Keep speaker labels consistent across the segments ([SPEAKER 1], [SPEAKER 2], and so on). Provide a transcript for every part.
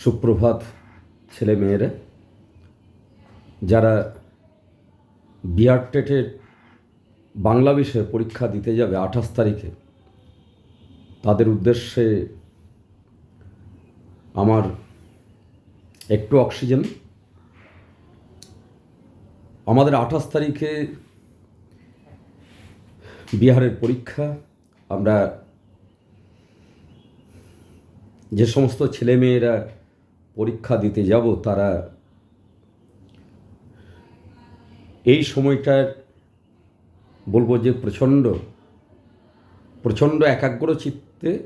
[SPEAKER 1] সুপ্রভাত ছেলে মেয়েরা। যারা বিআর টেটের বাংলা বিষয়ে পরীক্ষা দিতে যাবে আঠাশ তারিখে, তাদের উদ্দেশ্যে আমার একটু অক্সিজেন। আমাদের আঠাশ তারিখে বিহারের পরীক্ষা। আমরা যে সমস্ত ছেলেমেয়েরা পরীক্ষা দিতে যাব তারা এই সময়টার বলব যে প্রচণ্ড প্রচণ্ড একাগ্র চিত্তে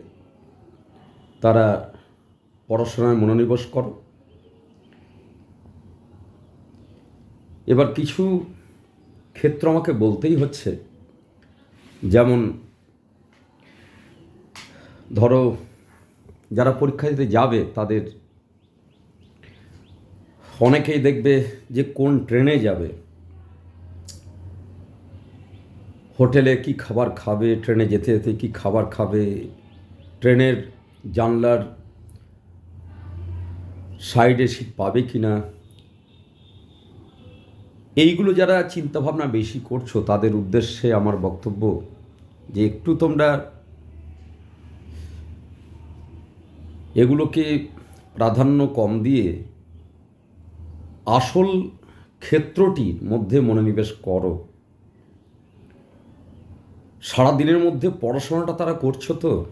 [SPEAKER 1] তারা পড়াশোনায় মনোনিবেশ করো। এবার কিছু ক্ষেত্র আমাকে বলতেই হচ্ছে। যেমন, ধরো, যারা পরীক্ষা দিতে যাবে তাদের অনেকেই দেখবে যে কোন ট্রেনে যাবে। হোটেলে কি খাবার খাবে, ট্রেনে যেতে যেতে কি খাবার খাবে, ট্রেনের জানলার সাইডে সিট পাবে কি না। এইগুলো যারা চিন্তাভাবনা বেশি করছ, তাদের উদ্দেশ্যে আমার বক্তব্য যে একটু তোমরা এগুলোকে প্রাধান্য কম দিয়ে আসল ক্ষেত্রটির মধ্যে মনোনিবেশ করো। সারা দিনের মধ্যে পড়াশোনাটা তারা করছ তো?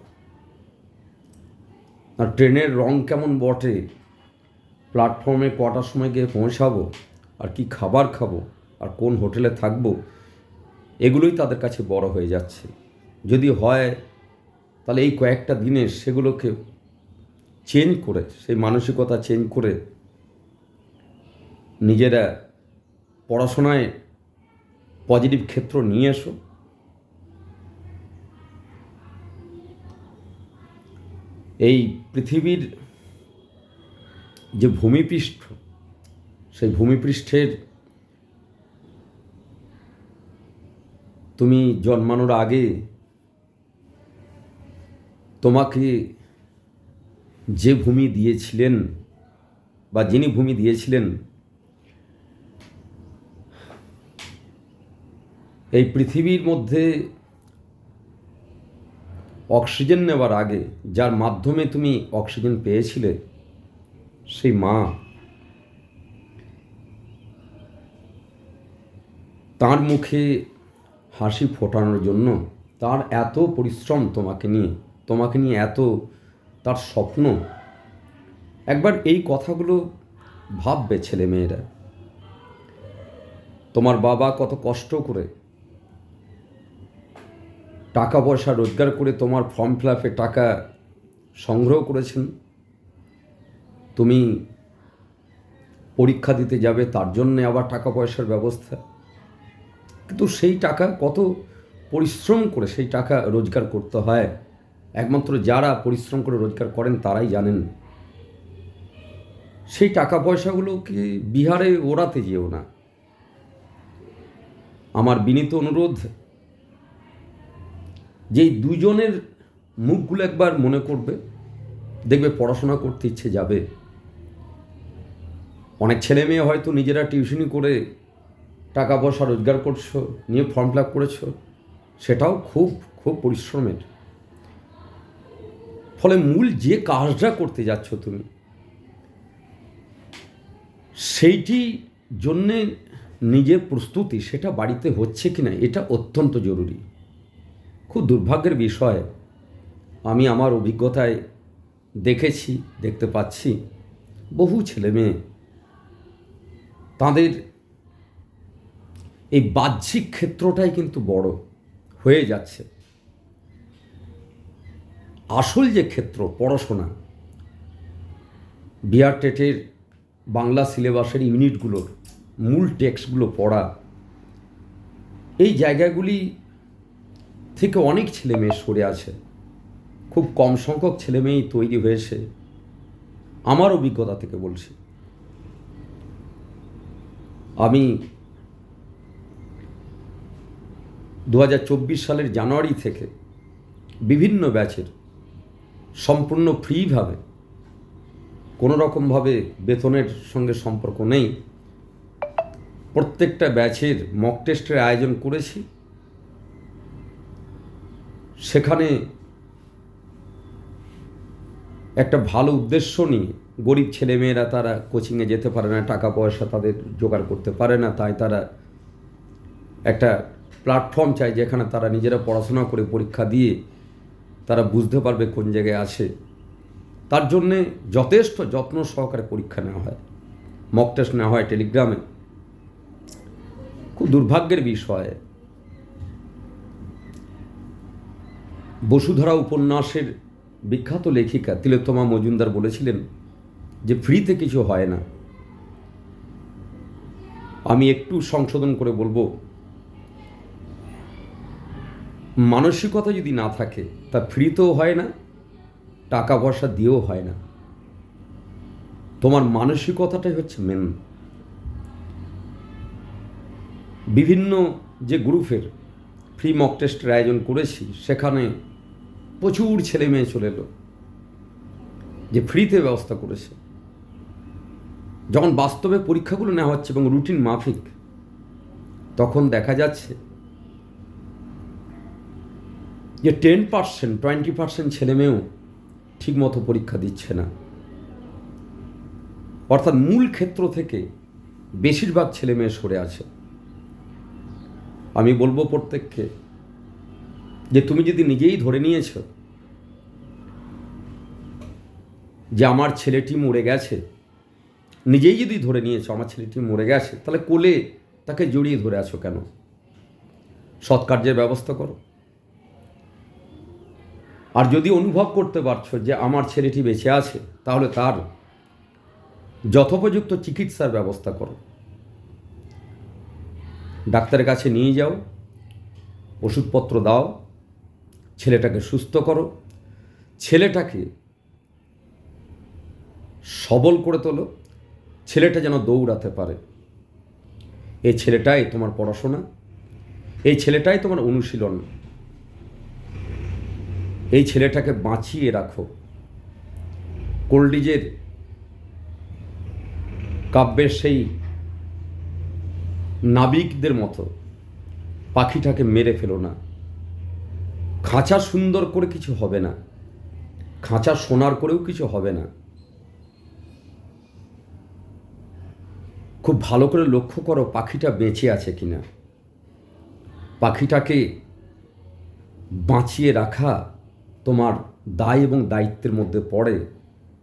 [SPEAKER 1] আর ট্রেনের রং কেমন বটে? প্ল্যাটফর্মে কটার সময় গিয়ে পৌঁছাবো? আর কি খাবার খাব? আর কোন হোটেলে থাকব? এগুলোই তাদের কাছে বড় হয়ে যাচ্ছে। যদি হয়, তাহলে এই কয়েকটা দিনে সেগুলোকে চেঞ্জ করে, সেই মানসিকতা চেঞ্জ করে নিজেরা পড়াশোনায় পজিটিভ ক্ষেত্র নিয়ে এসো। এই পৃথিবীর যে ভূমিপৃষ্ঠ, সেই ভূমিপৃষ্ঠের তুমি জন্মানোর আগে তোমাকে যে ভূমি দিয়েছিলেন বা যিনি ভূমি দিয়েছিলেন এই পৃথিবীর মধ্যে অক্সিজেন নেওয়ার আগে যার মাধ্যমে তুমি অক্সিজেন পেয়েছিলে, সেই মা তার মুখে হাসি ফোটানোর জন্য তার এত পরিশ্রম তোমাকে নিয়ে তোমাকে নিয়ে এত তার স্বপ্ন। একবার এই কথাগুলো ভাববে ছেলে মেয়েরা তোমার বাবা কত কষ্ট করে টাকা পয়সা রোজগার করে তোমার ফর্ম ফিল টাকা সংগ্রহ করেছেন। তুমি পরীক্ষা দিতে যাবে, তার জন্যে আবার টাকা পয়সার ব্যবস্থা। কিন্তু সেই টাকা কত পরিশ্রম করে সেই টাকা রোজগার করতে হয়? একমাত্র যারা পরিশ্রম করে রোজগার করেন তারাই জানেন। সেই টাকা পয়সাগুলোকে বিহারে ওড়াতে যেও না? আমার বিনীত অনুরোধ যেই দুজনের মুখগুলো একবার মনে করবে, দেখবে পড়াশোনা করতে ইচ্ছে যাবে। অনেক ছেলে মেয়ে হয়তো নিজেরা টিউশনি করে টাকা পয়সা রোজগার করছ, নিয়ে ফর্ম ফিল আপ করেছ, সেটাও খুব খুব পরিশ্রমের। ফলে মূল যে কাজটা করতে যাচ্ছ তুমি, সেইটি জন্যে নিজের প্রস্তুতি, সেটা বাড়িতে হচ্ছে কি না এটা অত্যন্ত জরুরি। খুব দুর্ভাগ্যের বিষয়। আমি আমার অভিজ্ঞতায় দেখেছি, দেখতে পাচ্ছি। বহু ছেলে মেয়ে তাদের এই বাহ্যিক ক্ষেত্রটাই কিন্তু বড় হয়ে যাচ্ছে। আসল যে ক্ষেত্র, পড়াশোনা বিআর টেটের বাংলা সিলেবাসের ইউনিটগুলোর মূল টেক্সটগুলো পড়া, এই জায়গাগুলি থেকে অনেক ছেলে মেয়ে সরে আছে। খুব কম সংখ্যক ছেলে মেয়েই তৈরি হয়েছে। আমার অভিজ্ঞতা থেকে বলছি। আমি দু হাজার চব্বিশ সালের জানুয়ারি থেকে বিভিন্ন ব্যাচের সম্পূর্ণ ফ্রিভাবে কোনো রকমভাবে বেতনের সঙ্গে সম্পর্ক নেই। প্রত্যেকটা ব্যাচের মক টেস্টের আয়োজন করেছি। সেখানে একটা ভালো উদ্দেশ্য নিয়ে গরিব ছেলেমেয়েরা তারা কোচিংয়ে যেতে পারে না, টাকা পয়সা তাদের জোগাড় করতে পারে না, তাই তারা একটা প্ল্যাটফর্ম চায় যেখানে তারা নিজেরা পড়াশোনা করে পরীক্ষা দিয়ে তারা বুঝতে পারবে কোন জায়গায় আছে। তার জন্যে যথেষ্ট যত্ন সহকারে পরীক্ষা নেওয়া হয় মক টেস্ট নেওয়া হয় টেলিগ্রামে। খুব দুর্ভাগ্যের বিষয়। বসুধরা উপন্যাসের বিখ্যাত লেখিকা তিলোত্তমা মজুমদার বলেছিলেন যে, ফ্রিতে কিছু হয় না। আমি একটু সংশোধন করে বলব, মানসিকতা যদি না থাকে, তা ফ্রিতেও হয় না টাকা পয়সা দিয়েও হয় না। তোমার মানসিকতাটাই হচ্ছে মেন বিভিন্ন যে গ্রুপের ফ্রি মক টেস্টের আয়োজন করেছি, সেখানে প্রচুর ছেলে মেয়ে চলে এলো, যে ফ্রিতে ব্যবস্থা করেছে। যখন বাস্তবে পরীক্ষাগুলো নেওয়া হচ্ছে এবং রুটিন মাফিক, তখন দেখা যাচ্ছে যে টেন পার্সেন্ট, টোয়েন্টি পার্সেন্ট ছেলেমেয়েও ঠিকমতো পরীক্ষা দিচ্ছে না। অর্থাৎ মূল ক্ষেত্র থেকে বেশিরভাগ ছেলে মেয়ে সরে আছে। আমি বলব প্রত্যেককে যে তুমি যদি নিজেই ধরে নিয়েছ যে আমার ছেলেটি মরে গেছে, নিজেই যদি ধরে নিয়েছো আমার ছেলেটি মরে গেছে, তাহলে কোলে তাকে জড়িয়ে ধরে আছো কেন? সৎকার্যের ব্যবস্থা করো। আর যদি অনুভব করতে পারছ যে আমার ছেলেটি বেঁচে আছে, তাহলে তার যথোপযুক্ত চিকিৎসার ব্যবস্থা করো। ডাক্তারের কাছে নিয়ে যাও, ওষুধপত্র দাও ছেলেটাকে সুস্থ করো, ছেলেটাকে সবল করে তোলো, ছেলেটা যেন দৌড়াতে পারে। এই ছেলেটাই তোমার পড়াশোনা, এই ছেলেটাই তোমার অনুশীলন। এই ছেলেটাকে বাঁচিয়ে রাখো। কোল্ডিজের কাব্যের সেই নাবিকদের মতো পাখিটাকে মেরে ফেলো না। খাঁচা সুন্দর করে কিছু হবে না। খাঁচা সোনার করেও কিছু হবে না। খুব ভালো করে লক্ষ্য করো পাখিটা বেঁচে আছে কিনা। পাখিটাকে বাঁচিয়ে রাখা তোমার দায় এবং দায়িত্বের মধ্যে পড়ে,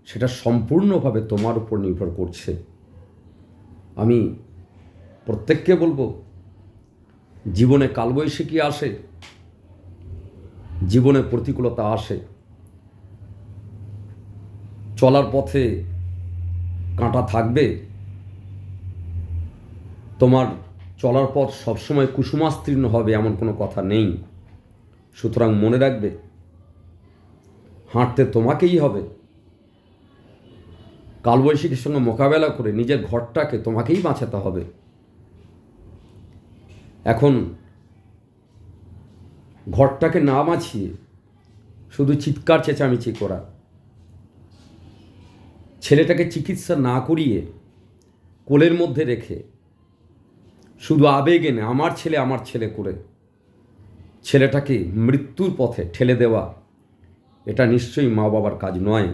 [SPEAKER 1] সেটা সম্পূর্ণভাবে তোমার উপর নির্ভর করছে। আমি প্রত্যেককে বলব, জীবনে কালবৈশাখী আসে জীবনে প্রতিকূলতা আসে, চলার পথে কাঁটা থাকবে, তোমার চলার পথ সবসময় কুসুমাস্তীর্ণ হবে এমন কোনো কথা নেই। সুতরাং মনে রাখবে, হাঁটতে তোমাকেই হবে। কালবৈশাখীর সঙ্গে মোকাবেলা করে নিজের ঘরটাকে তোমাকেই বাঁচাতে হবে। এখন ঘরটাকে না বাঁচিয়ে শুধু চিৎকার চেঁচামেচি করা। ছেলেটাকে চিকিৎসা না করিয়ে কোলের মধ্যে রেখে, শুধু আবেগে না আমার ছেলে আমার ছেলে করে। ছেলেটাকে মৃত্যুর পথে ঠেলে দেওয়া, এটা নিশ্চয়ই মা বাবার কাজ নয়।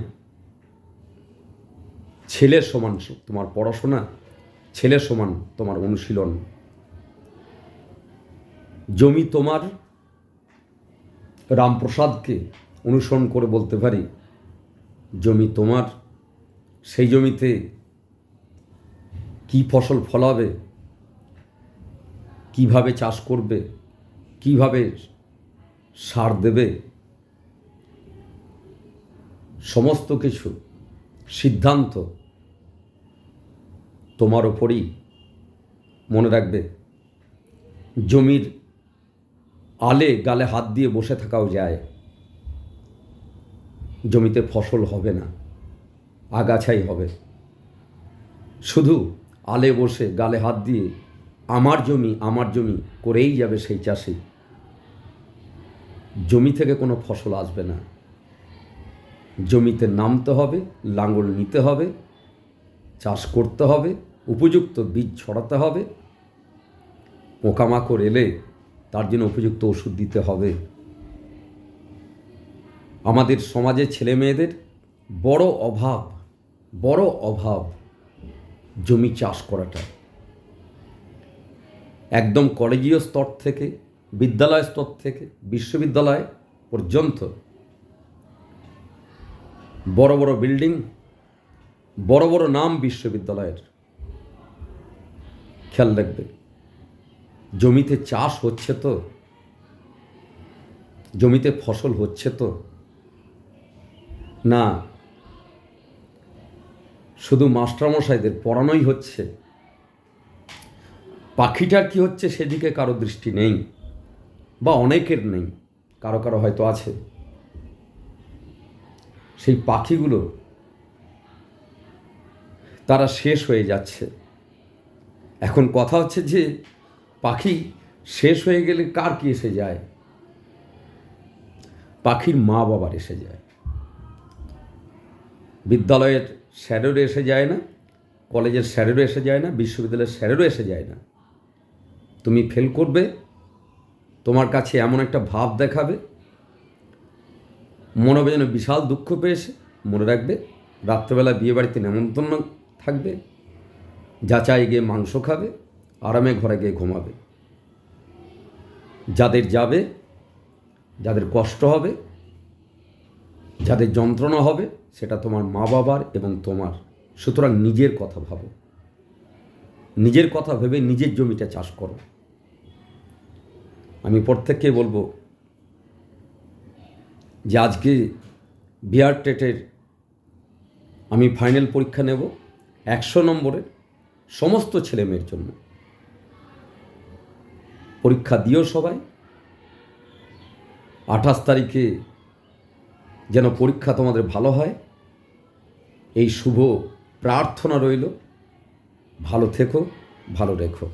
[SPEAKER 1] ছেলের সমান তোমার পড়াশোনা, ছেলের সমান তোমার অনুশীলন। জমি তোমার রামপ্রসাদকে অনুসরণ করে বলতে পারি, জমি তোমার, সেই জমিতে কি ফসল ফলাবে? কীভাবে চাষ করবে? কীভাবে সার দেবে? সমস্ত কিছু, সিদ্ধান্ত তোমার ওপরই মনে রাখবে। জমির আলে গালে হাত দিয়ে বসে থাকাও যায়। জমিতে ফসল হবে না, আগাছাই হবে। শুধু আলে বসে গালে হাত দিয়ে আমার জমি আমার জমি করেই যাবে সেই চাষি। জমি থেকে কোনো ফসল আসবে না। জমিতে নামতে হবে, লাঙল নিতে হবে, চাষ করতে হবে, উপযুক্ত বীজ ছড়াতে হবে। পোকামাকড় এলে তার জন্য উপযুক্ত ওষুধ দিতে হবে। আমাদের সমাজে ছেলে মেয়েদের বড় অভাব বড় অভাব জমি চাষ করাটা। একদম কলেজীয় স্তর থেকে, বিদ্যালয় স্তর থেকে, বিশ্ববিদ্যালয় পর্যন্ত বড় বড় বিল্ডিং, বড় বড় নাম বিশ্ববিদ্যালয়ের। খেয়াল রাখবে জমিতে চাষ হচ্ছে তো? জমিতে ফসল হচ্ছে তো? না, শুধু মাস্টারমশাইদের পড়ানোই হচ্ছে। পাখিটার কি হচ্ছে সেদিকে কারও দৃষ্টি নেই, বা অনেকের নেই, কারও কারও হয়তো আছে। সেই পাখিগুলো তারা শেষ হয়ে যাচ্ছে। এখন কথা হচ্ছে যে পাখি শেষ হয়ে গেলে কার কি এসে যায়? পাখির মা বাবার এসে যায়। বিদ্যালয়ের স্যারেরও এসে যায় না, কলেজের স্যারেরও এসে যায় না, বিশ্ববিদ্যালয়ের স্যারেরও এসে যায় না। তুমি ফেল করবে, তোমার কাছে এমন একটা ভাব দেখাবে, মনে হবে যেন বিশাল দুঃখ পেয়েছে, মনে রাখবে, রাত্রেবেলা বিয়ে বাড়িতে নেমন্তন্ন থাকবে যাচাই গিয়ে মাংস খাবে আরামে ঘরে গিয়ে ঘুমাবে। যাদের যাবে, যাদের কষ্ট হবে, যাদের যন্ত্রণা হবে, সেটা তোমার মা বাবার এবং তোমার। সুতরাং নিজের কথা ভাবো। নিজের কথা ভেবে নিজের জমিটা চাষ করো। আমি প্রত্যেককে বলব যে আজকে বিআর টেটের আমি ফাইনাল পরীক্ষা নেব একশো নম্বরের সমস্ত ছেলেমেয়ের জন্য। পরীক্ষা দিও সবাই। আঠাশ তারিখে যেন পরীক্ষা তোমাদের ভালো হয়। এই শুভ প্রার্থনা রইল। ভালো থেকো, ভালো রেখো।